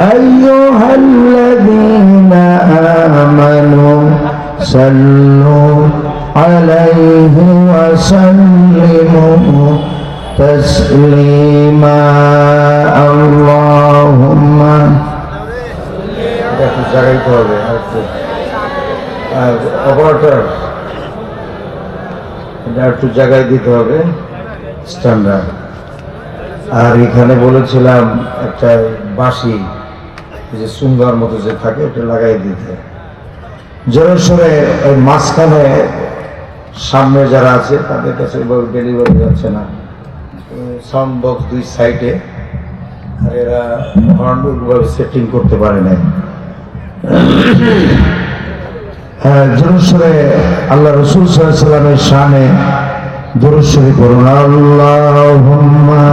أيها الذين آمنوا صلوا عليه وسلموا تسليما اللهم একটু জাগাইতে হবে অপারেটর এটা একটু জায়গায় দিতে হবে স্ট্যান্ডার্ড আর এখানে বলেছিলাম একটা বাঁশি যে সুন্দর মতো যে থাকে, ওটা লাগাই দিতে। জোরে ওই মাঝখানে সামনে যারা আছে, তাদের কাছে ওইভাবে ডেলিভারি যাচ্ছে না। সাউন্ড বক্স দুই সাইডে আর এরা হর্ন ওইভাবে সেটিং করতে পারে নাই। হ্যাঁ জোরসরে আল্লাহ রসুল সাল্লামের শানে জোরসরে করুন আল্লাহুম্মা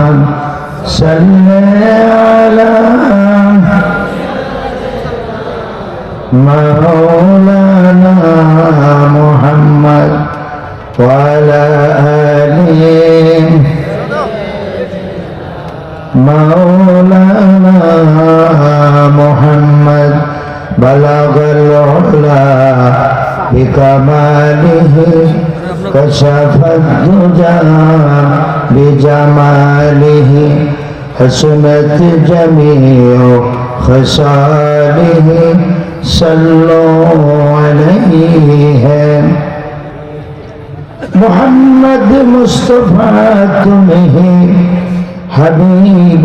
সাল্লি আলা مولانا محمد وعلى آله مولانا محمد بلغ العلا بكماله كشف الدجى بجماله حسنت جميع خصاله. صلوا عليه محمد مصطفى تمہیں حبیب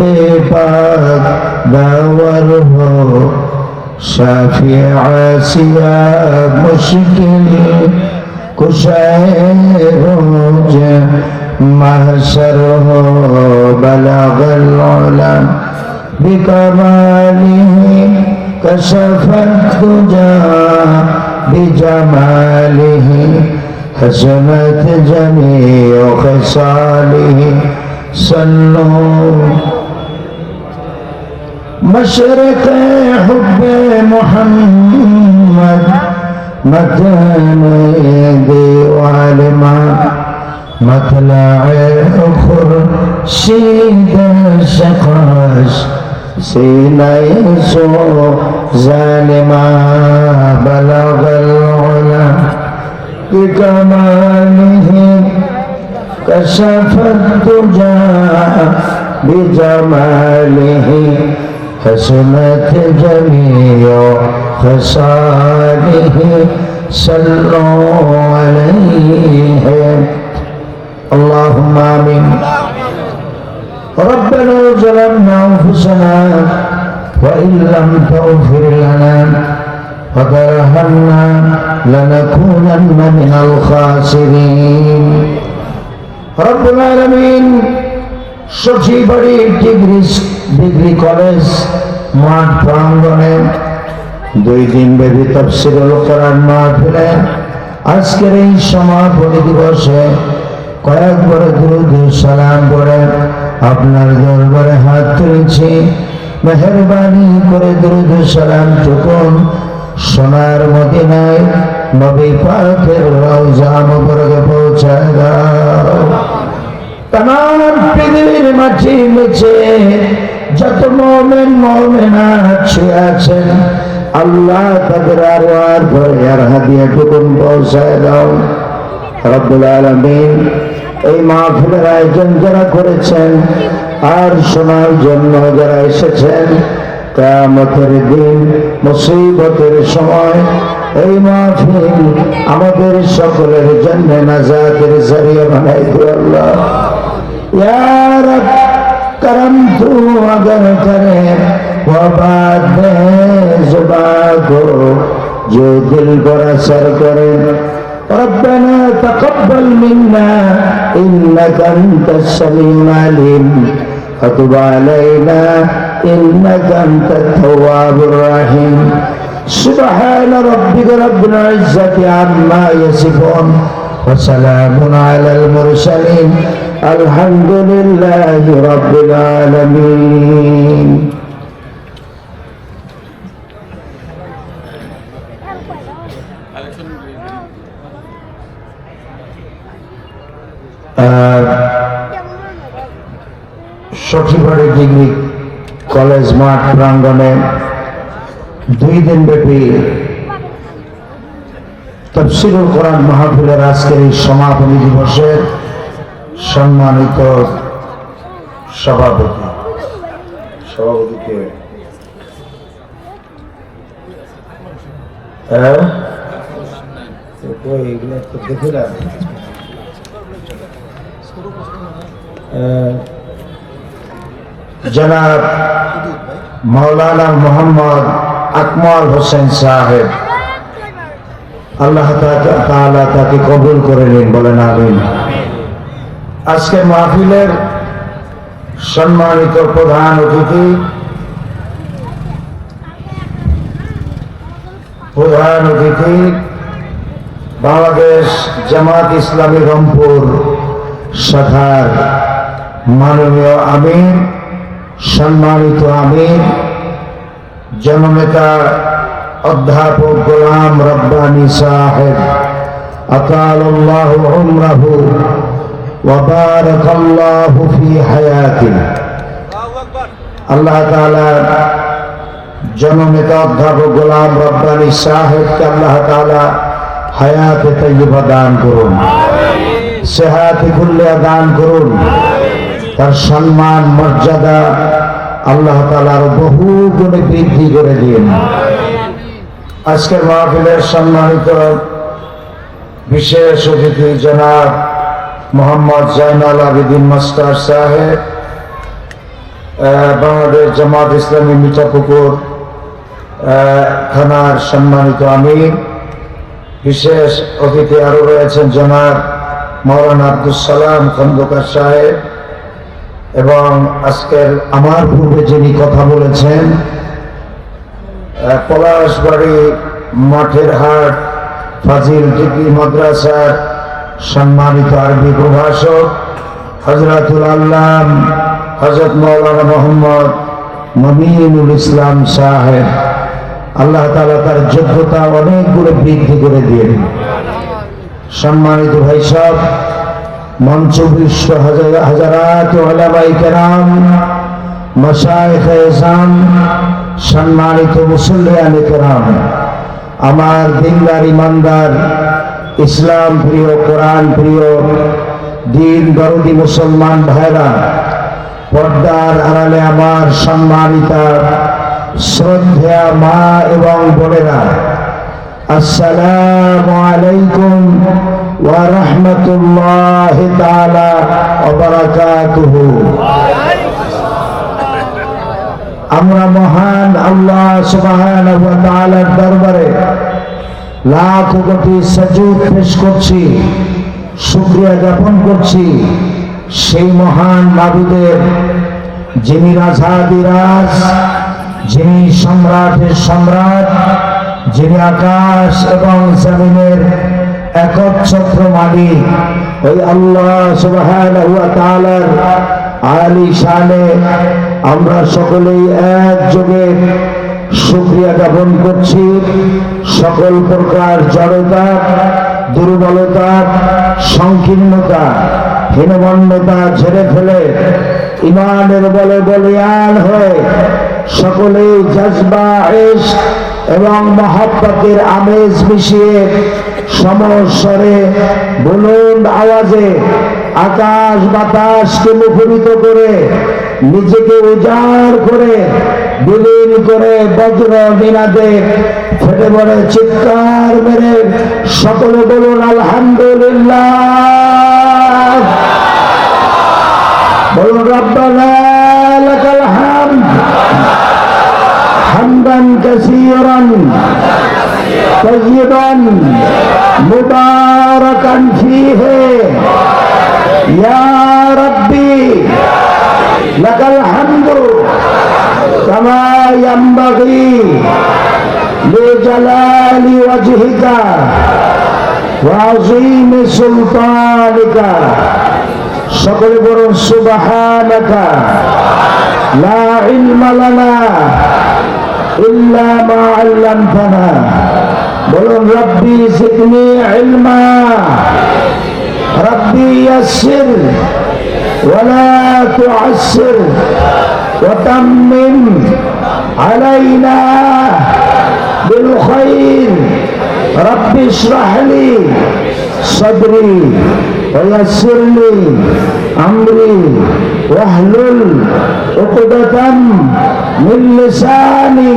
پاک داور ہو شافع سیا مشکل کشائے روج محشر ہو بلغ العلا بکماله كشف الدجى بجماله حسنت جميع خصاله. صلوا. مشرق حب محمد مكان ديوال ما. مطلع خورشید شقاش سینه سو ظالما بلغ العلا بكماله كشف الدجى بجماله حسنت جميع خصاله صلوا عليه. اللهم آمين. ربنا ظلمنا أنفسنا وإن لم تغفر لنا وترحمنا لنكونن من الخاسرين رب العالمين সচিবাড়ি ডিগ্রি ডিগ্রি কলেজ মাঠ প্রাঙ্গণে দুই দিন ব্যাপী তফসিরুল কোরআন মাহফিলে আজকের এই সমাপনী দিবসে কয়েকবার দুরুদ সালাম পড়ে আপনার দরবারে হাত তুলেছি। মেহরবানি করে দুরুদ সালাম টুকুন। সোনার মদিনায় নবী পাকের রওজা মুবারকে পৌঁছায় দাও। তাম পৃথিবীর মাটি নিচে যত মোমেন মোমেনা আছেন আল্লাহ তাদের আর আর ঘরে আর হাদিয়া টুকুন পৌঁছায় দাও। রব্বুল আলমিন এই মাহফিলের আয়োজন যারা করেছেন, আর শোনার জন্য যারা এসেছেন, কেয়ামতের দিন, মুসিবতের সময়, এই মাহফিল আমাদের সকলের জন্য নাজাতের জারিয়া বানাই আল্লাহ। ইয়ার গো, যে দিল বড় সর করে। ربنا تقبل إنك أنت السميع العليم. وتب علينا إنك أنت التواب الرحيم. سبحان ربك رب العزة عما يصفون وسلام على المرسلين. الحمد لله رب العالمين. সঠিকভাবে ডিগ্রি কলেজ মাঠ প্রাঙ্গণে দুই দিন ব্যাপী তফসিলুল কোরআন মাহফিলের আজকের এই সমাপনী দিবসের সম্মানিত সভাপতি, সভাপতিকে হ্যাঁ? এগুলো দেখি না আহ, জনাব মৌলানা মোহাম্মদ আকমল হোসেন সাহেব। আল্লাহ তাআলা তাকে কবুল করে নিন, বলেন আমিন। আজকে মাহফিলের সম্মানিত প্রধান অতিথি প্রধান অতিথি বাংলাদেশ জামাত ইসলামী রংপুর শাখার মাননীয় আমির সম্মানিত আমির জননেতা অধ্যাপক গোলাম রব্বানী সাহেব أطال الله عمره وبارك الله في حياته আল্লাহ তাআলা জননেতা অধ্যাপক গোলাম রব্বানী সাহেবকে আল্লাহ তাআলা হায়াতে তৈবা দান করুন সেহাতে খুল্লিয়া দান করুন তার সম্মান, মর্যাদা আল্লাহ তাআলার বহু গুণে বৃদ্ধি করে দিন আজকের মাহফিলের সম্মানিত বিশেষ অতিথি জনাব মোহাম্মদ জাইনাল আবিদিন মাস্টার সাহেব বাংলাদেশ জামাত ইসলামী মিঠাপুকুর থানার সম্মানিত আমির। বিশেষ অতিথি আরও রয়েছেন জনাব মৌলানা আব্দুল সালাম খন্দকার সাহেব। এবং আজকের আমার পূর্বে যিনি কথা বলেছেন পলাশবাড়ি মাঠের হাট, ফাজিল ডিগ্রি মাদ্রাসার সম্মানিত আরবি প্রভাষক হজরতুল আল্লাম হজরত মৌলানা মোহাম্মদ মমিনুল ইসলাম সাহেব, আল্লাহ তালা তার যোগ্যতা অনেকগুলো বৃদ্ধি করে দিয়েন। সম্মানিত ভাই সব মঞ্চ বিশ্ব হাজার- হাজারাত ওলামাই কেরাম মশায়েখ এজাম, সম্মানিত মুসল্লিয়ান কেরাম, আমার দিনদার ইমানদার, ইসলাম প্রিয়, কোরআন প্রিয়, দিন দরদি মুসলমান ভাইরা, পর্দার আড়ালে আমার সম্মানিতা শ্রদ্ধা মা এবং বোনেরা, আসসালামু আলাইকুম রাহমাতুল্লাহি তাআলা ওয়া বারাকাতুহু। আমরা মহান আল্লাহ সুবহানাহু ওয়া দরবারে লাখ কোটি সাজুদ পেশ করছি, শুকরিয়া জ্ঞাপন করছি। সেই মহান মাবুদের যিনি রাজাদিরাজ যিনি সম্রাটের সম্রাট, যিনি আকাশ এবং জমিনের একচ্ছত্র মালিক ওই আল্লাহ তাআলার আলী শানে আমরা সকলেই একযোগে শুক্রিয়া জ্ঞাপন করছি। সকল প্রকার জড়তা, দুর্বলতা, সংকীর্ণতা, হীনমন্যতা ঝেড়ে ফেলে ইমানের বলে বলিয়ান হয়ে সকলেই জজবা এবং মহাব্বতের আমেজ মিশিয়ে সমস্বরে বুলন্দ আওয়াজে আকাশ বাতাসকে মুখরিত করে নিজেকে উজাড় করে বিলীন করে বজ্র বিনাদে ফেটে পড়ে চিৎকার মেরে সকলে বলুন আলহামদুলিল্লাহ বলুন রব্বানা লাকাল হামদ হামদান কাসীরান طيبا মুবারাকান ফিহি ইয়া রাব্বি লাকাল হামদু কামা ইয়ানবাগি লিজালালি ওয়াজহিকা ওয়া আযীমি সুলতানিকা সকলে বলুন সুবাহানাকা লা ইলমা লানা ইল্লা মা আল্লামতানা বলুন রব্বি জিদনি ইলমা রব্বি ইয়াসসির ولا تعسر وتمم علينا بالخير رب اشرح لي صدري ويسر لي امري واحلل عقدة من لساني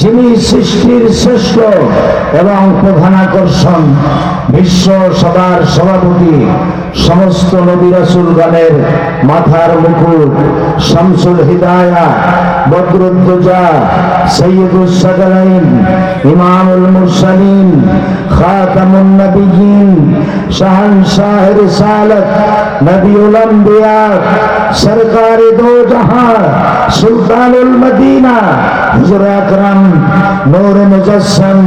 যিনি সৃষ্টির শ্রেষ্ঠ এবং প্রধান আকর্ষণ বিশ্ব সবার সভাপতি সমস্ত নবী রাসুল গানের মাথার মুকুট, শামসুল হিদায়া, বদরুদ্দোজা সৈয়দুল সাদারাইন ইমামুল মুরসালিন, খাতামুন সালত নবীউল আম্বিয়া দো জাহান, সুলতানুল মদিনা, হুজুর আকরাম, নূর মুজাসসাম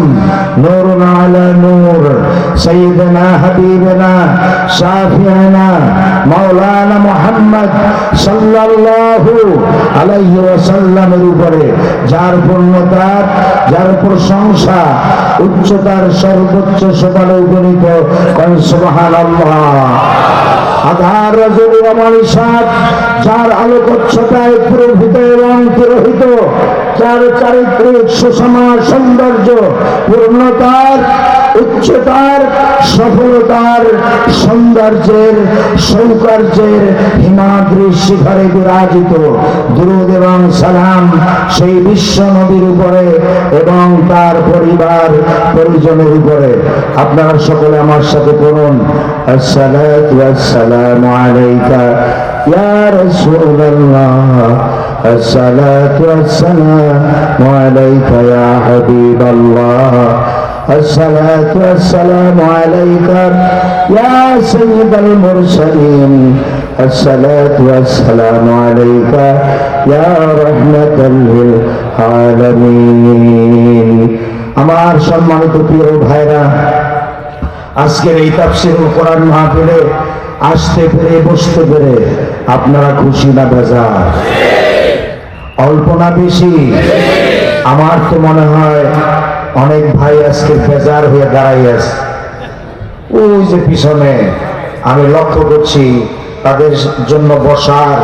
নূর আলা নূর হাবিবনা, শাহ مولانا محمد صلى الله عليه وسلم এর উপরে যার পূর্ণতার যার প্রশংসা উচ্চতার সর্বোচ্চ সোপানে উপনীত কন সুবহানাল্লাহ আধার রজনী আমার সাত যার আলোকচ্ছটায় পুরোহিত এবং পুরোহিত যার চারিত্রিক সুষমা সৌন্দর্য, পূর্ণতার, উচ্চতার, সফলতার সৌন্দর্যের সৌকর্যের হিমাদ্রি শিখরে বিরাজিত। দুরুদ এবং সালাম সেই বিশ্ব নবীর উপরে এবং তার পরিবার পরিজনের উপরে। আপনারা সকলে আমার সাথে পড়ুন। আসসালাতু ওয়াসসালামু আলাইকা ইয়া রাসূলুল্লাহ الصلاة والسلام عليك يا حبيب الله الصلاة والسلام عليك يا سيد المرسلين الصلاة والسلام عليك يا رحمة للعالمين আমার সম্মানিত প্রিয় ভাইরা আজকের এই তাফসিরুল কোরআন মাহফিলে আসতে পেরে, বসতে পেরে আপনারা খুশি না ভেজা অল্প না বেশি? আমার তো মনে হয় অনেক ভাই আজকে বেজার হয়ে দাঁড়াই আছে। ওই যে পিছনে আমি লক্ষ্য করছি, তাদের জন্য বসার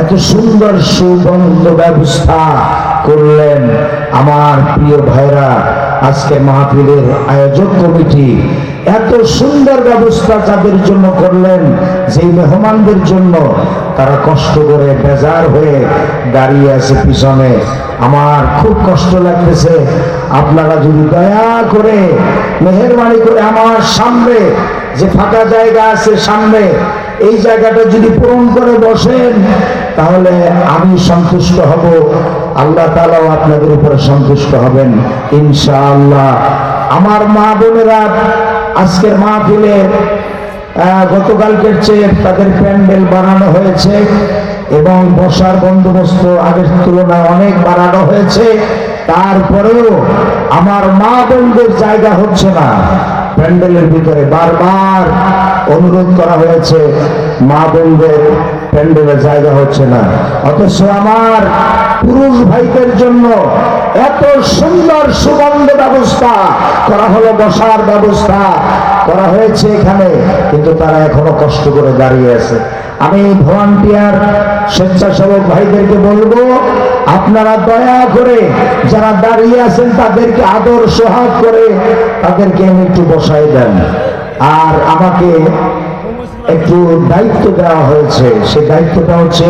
এত সুন্দর সুবন্ধ ব্যবস্থা করলেন আমার প্রিয় ভাইরা। আজকে মাহফিলের আয়োজক কমিটি এত সুন্দর ব্যবস্থা যাদের জন্য করলেন, যেই মেহমানদের জন্য তারা কষ্ট করে বেজার হয়ে দাঁড়িয়ে আছে পিছনে। আমার খুব কষ্ট লাগতেছে, আপনারা যদি দয়া করে মেহরবানি করে আমার সামনে যে ফাঁকা জায়গা আছে সামনে, এই জায়গাটা যদি পূরণ করে বসেন, তাহলে আমি সন্তুষ্ট হব। আল্লাহ তালাও আপনাদের উপরে সন্তুষ্ট হবেন। ইনশাআল্লাহ। আমার মা বোনেরা আজকের মাহফিলে গতকালকের চেয়ে তাদের প্যান্ডেল বানানো হয়েছে এবং বসার বন্দোবস্ত আগের তুলনায় অনেক বাড়ানো হয়েছে। তারপরেও আমার মা বোনদের জায়গা হচ্ছে না। প্যান্ডেলের ভিতরে বারবার অনুরোধ করা হয়েছে মা বোনদের প্যান্ডেলের জায়গা হচ্ছে না। অথচ আমার পুরুষ ভাইদের জন্য এত সুন্দর সুগন্ধ ব্যবস্থা করা হলো, বসার ব্যবস্থা করা হয়েছে এখানে, কিন্তু তারা এখনও কষ্ট করে দাঁড়িয়ে আছে। আমি ভলান্টিয়ার স্বেচ্ছাসেবক ভাইদেরকে বলব, আপনারা দয়া করে যারা দাঁড়িয়ে আছেন তাদেরকে আদর সোহাগ করে তাদেরকে আমি একটু বসাই দেন। আর আমাকে একটু দায়িত্ব দেওয়া হয়েছে। সেই দায়িত্বটা হচ্ছে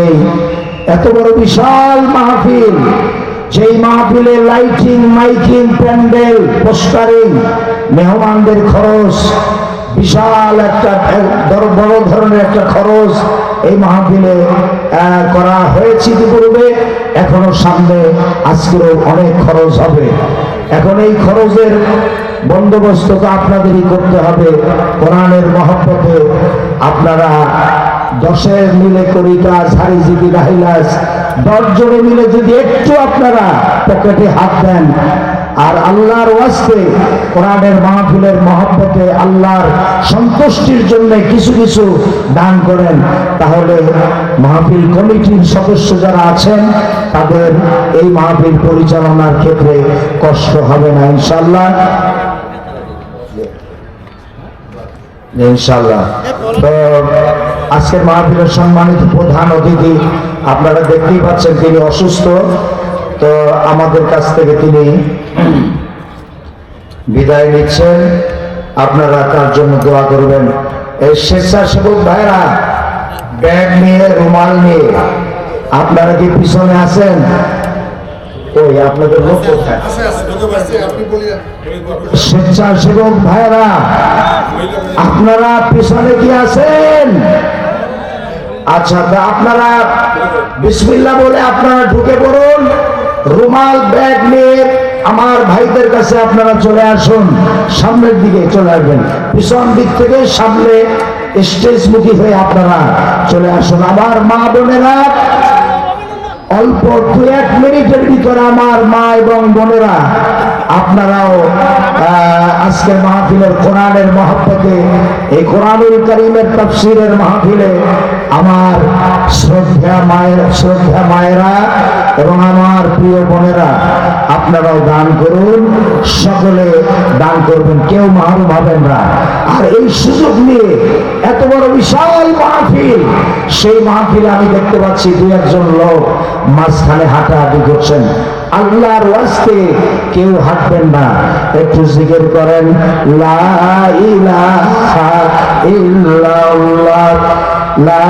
এত বড় বিশাল মাহফিল, যেই মাহফিলে লাইটিং, মাইকিং, প্যান্ডেল, পোস্টারিং, মেহমানদের খরচ, বিশাল একটা বড় ধরনের একটা খরচ এই মাহফিলে করা হয়েছে ইতিপূর্বে। এখনও সামনে আজকেও অনেক খরচ হবে। এখন এই খরচের বন্দোবস্ত তো আপনাদেরই করতে হবে। কোরআনের মহব্বতে আপনারা দশের মিলে করি কাজ হারি জিবি রাহিলাস দশ জনে মিলে যদি একটু আপনারা পকেটে হাত দেন, আর আল্লাহর ওয়াস্তে কোরআনের মাহফিলের মহব্বতে আল্লাহর সন্তুষ্টির জন্য কিছু কিছু দান করেন, তাহলে মাহফিল কমিটির সদস্য যারা আছেন তাদের এই মাহফিল পরিচালনার ক্ষেত্রে কষ্ট হবে না ইনশাল্লাহ ইনশাল্লাহ তো আজকের মাহফিলের সম্মানিত প্রধান অতিথি আপনারা দেখতেই পাচ্ছেন তিনি অসুস্থ। তো আমাদের কাছ থেকে তিনি বিদায় নিচ্ছেন। আপনারা তার জন্য দোয়া করবেন। এই স্বেচ্ছাসেবক ভাইরা, ব্যাগ নিয়ে, রুমাল নিয়ে আপনারা কি পিছনে আছেন? ওই আপনাদের স্বেচ্ছাসেবক ভাইরা আপনারা পিছনে কি আছেন? আচ্ছা তা আপনারা বিসমিল্লাহ বলে আপনারা ঢুকে পড়ুন। রুমাল ব্যাগ নিয়ে আমার ভাইদের কাছে আপনারা চলে আসুন। সামনের দিকে চলে আসবেন। পিছন দিক থেকে সামনে স্টেজমুখী হয়ে আপনারা চলে আসুন। আমার মা বোনেরা অল্প দু এক মিনিটের ভিতরে আমার মা এবং বোনেরা, আপনারাও আজকের মাহফিলের কোরআনের মহব্বতে, এই কোরআনুল করিমের তফসিলের মাহফিলে আমার শ্রদ্ধা মায়ের শ্রদ্ধা মায়েরা এবং আমার প্রিয় বোনেরা, আপনারাও দান করুন, সকলে দান করবেন, কেউ মাহরুম হবেন না। আর এই সুযোগ নিয়ে এত বড় বিশাল মাহফিল, সেই মাহফিলে আমি দেখতে পাচ্ছি দু একজন লোক মাঝখানে হাঁটাহাঁটি করছেন। আল্লাহর ওয়াস্তে কেউ হাঁটবেন না। একটু জিকির করেন, লা ইল্লাল্লাহ, লা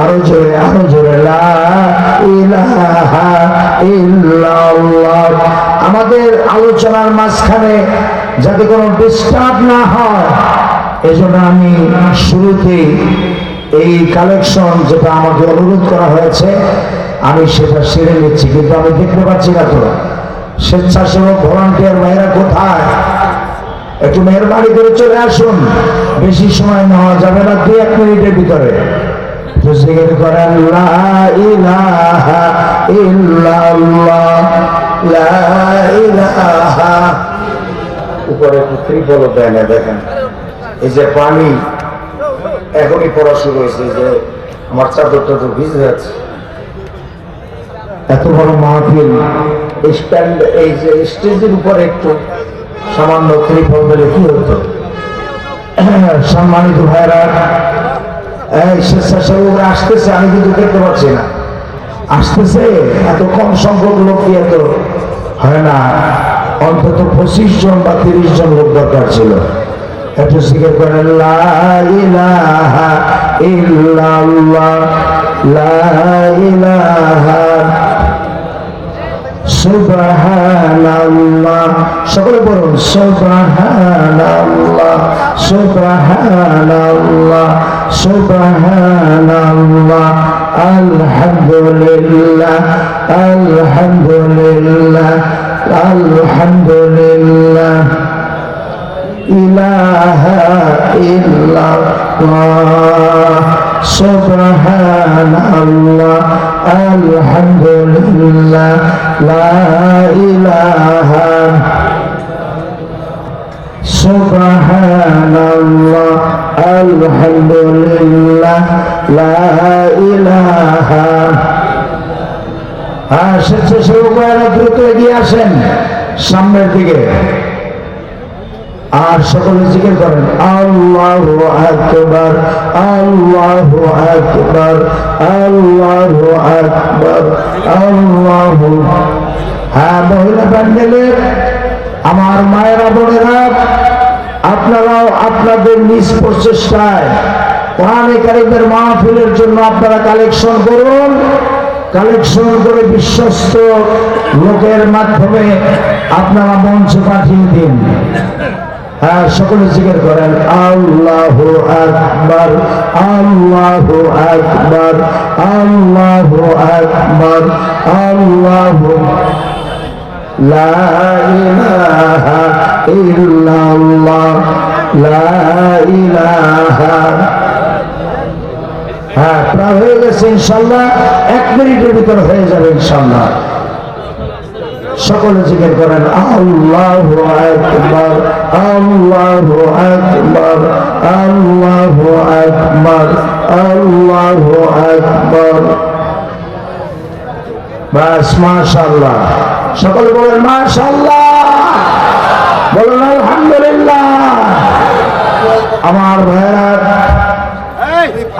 আরও জোরে আরও জোরে আমাদের আলোচনার মাঝখানে যাতে কোনো ডিস্টার্ব না হয়, এজন্য আমি শুরুতে এই কালেকশন যেটা আমাকে অনুরোধ করা হয়েছে, আমি সেটা সেরে নিচ্ছি, কিন্তু আমি দেখতে পাচ্ছি না তো। স্বেচ্ছাসেবক ভলান্টিয়ার ভাইরা কোথায়? একটু মেহরবানি করে চলে আসুন। বেশি সময় নেওয়া যাবে না, দুই এক মিনিটের ভিতরে। দেয় না, দেখেন। এই যে পানি, এখনই পড়া শুরু হয়েছে যে আমার চাদরটা তো ভিজে যাচ্ছে। এত বড় মাহফিল এই যে স্টেজের উপরে একটু সামান্য ত্রিপল দিলে কি হতো সম্মানিত ভাইরা এই স্বেচ্ছাসেবকরা আসতেছে, আমি কিন্তু দেখতে পাচ্ছি না। আসতেছে, এত কম সংখ্যক লোক কি এত? হয় না, অন্তত পঁচিশ জন বা তিরিশ জন লোক দরকার ছিল। একটু স্বীকার করেন, লা ইলাহা ইল্লাল্লাহ, লা সুবহানাল্লাহ সকলে বলুন সুবহানাল্লাহ সুবহানাল্লাহ সুবহানাল্লাহ আলহামদুলিল্লাহ ইল্লাল্লাহ সুবহানাল্লাহ, আলহামদুলিল্লাহ, লা ইলাহা সুবহানাল্লাহ, আলহামদুলিল্লাহ, লা ইলাহা আর স্বেচ্ছাসেবক দ্রুত এগিয়ে আসেন সামনের দিকে। আর সকলে জিজ্ঞেস করেন, আল্লাহ আকবর আল্লাহ আকবর আল্লাহ আকবর, আল্লাহ হ্যাঁ মহিলা প্যান্ডেলের আমার মায়েরা বোনেরা, আপনারাও আপনাদের নিজ প্রচেষ্টায় কোরআনে কারিমের মাহফিলের জন্য আপনারা কালেকশন করুন। কালেকশন করে বিশ্বস্ত লোকের মাধ্যমে আপনারা মঞ্চে পাঠিয়ে দিন। হ্যাঁ সকলে জিজ্ঞেস করেন, আল্লাহ আকবর আল্লাহ আকবর আল্লাহ আকবর, আল্লাহ হ্যাঁ প্রায় হয়ে গেছে ইনশাল্লাহ, এক মিনিটের ভিতর হয়ে যাবে ইনশাল্লাহ। সকলে জিজ্ঞেস করেন আল্লাহ আকবর আল্লাহ আকবর আল্লাহ আকবর আল্লাহ আকবর। বাস মাশাল্লাহ সকলে বলেন বলেন আলহামদুলিল্লাহ। আমার ভাইয়েরা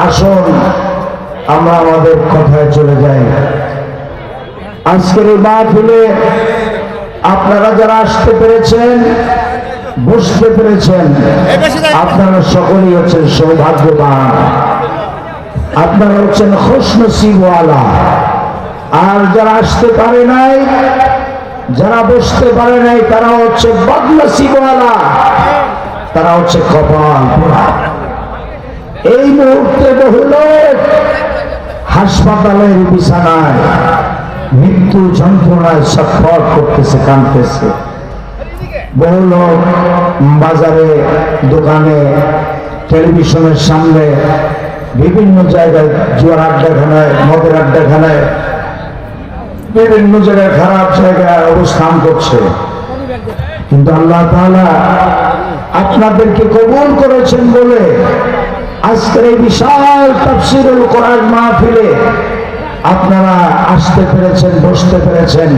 আসুন আমরা আমাদের কথায় চলে যাই। আজকের এই মাহফিলে আপনারা যারা আসতে পেরেছেন, বসতে পেরেছেন, আপনারা সকলেই হচ্ছেন সৌভাগ্যবান। আপনারা হচ্ছেন খুশনসিবওয়ালা। আর যারা আসতে পারে নাই, যারা বসতে পারে নাই, তারা হচ্ছে বদনসিবওয়ালা। তারা হচ্ছে কপাল এই মুহূর্তে বহু লোক হাসপাতালের বিছানায় মৃত্যু যন্ত্রণায় ছটফট করতেছে, কাঁদতেছে। বহু লোক বাজারে, দোকানে, টেলিভিশনের সামনে, বিভিন্ন জায়গায় জুয়ার আড্ডাখানায়, মদের আড্ডাখানায়, বিভিন্ন জায়গায় খারাপ জায়গায় অবস্থান করছে। কিন্তু আল্লাহ তাআলা আপনাদেরকে কবুল করেছেন বলে আজকের এই বিশাল তাফসিরুল কোরআন মাহফিলে আপনারা আসতে পেরেছেন, বসতে পেরেছেন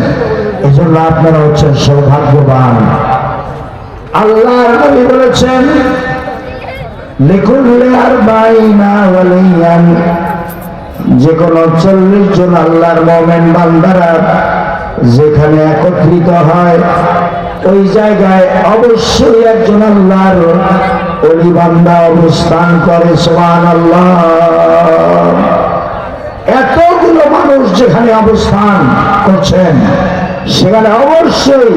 এই জন্য আপনারা হচ্ছেন সৌভাগ্যবান। আল্লাহ বলেছেন যে কোনো চল্লিশ জন আল্লাহর বান্দারা যেখানে একত্রিত হয়, ওই জায়গায় অবশ্যই একজন আল্লাহর অলি বান্দা অবস্থান করে সোহান আল্লাহ এতগুলো মানুষ যেখানে অবস্থান করছেন, সেখানে অবশ্যই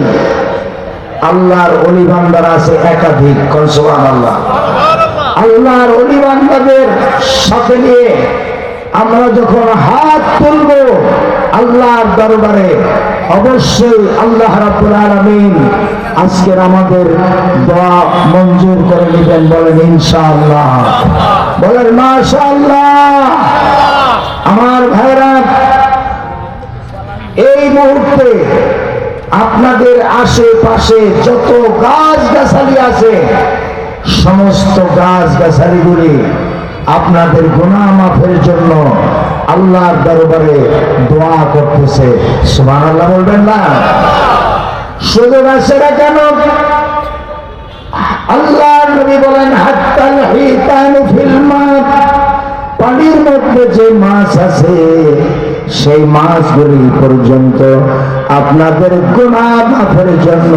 আল্লাহর অলি বান্দার আছে একাধিক সোহান আল্লাহ আল্লাহর অলি বান্দাদের সাথে নিয়ে আমরা যখন হাত তুলব আল্লাহর দরবারে, অবশ্যই আল্লাহ রাব্বুল আলামিন আজকের আমাদের দোয়া মঞ্জুর করে নেবেন বলেন ইনশাআল্লাহ। বলেন মাশাআল্লাহ। আমার ভাইরা এই মুহূর্তে আপনাদের আশেপাশে যত গাছ গাছালি আছে, সমস্ত গাছ গাছালিগুলি আপনাদের গুনাহ মাফের জন্য আল্লাহর দরবারে দোয়া করতেছে। সুবহানাল্লাহ বলবেন না? শুধু গাছেরা কেন? আল্লাহ নবী বলেন, হাত্তাল হিতানু পানির মধ্যে যে মাছ আছে সেই মাছগুলি পর্যন্ত আপনাদের গুণা মাফের জন্য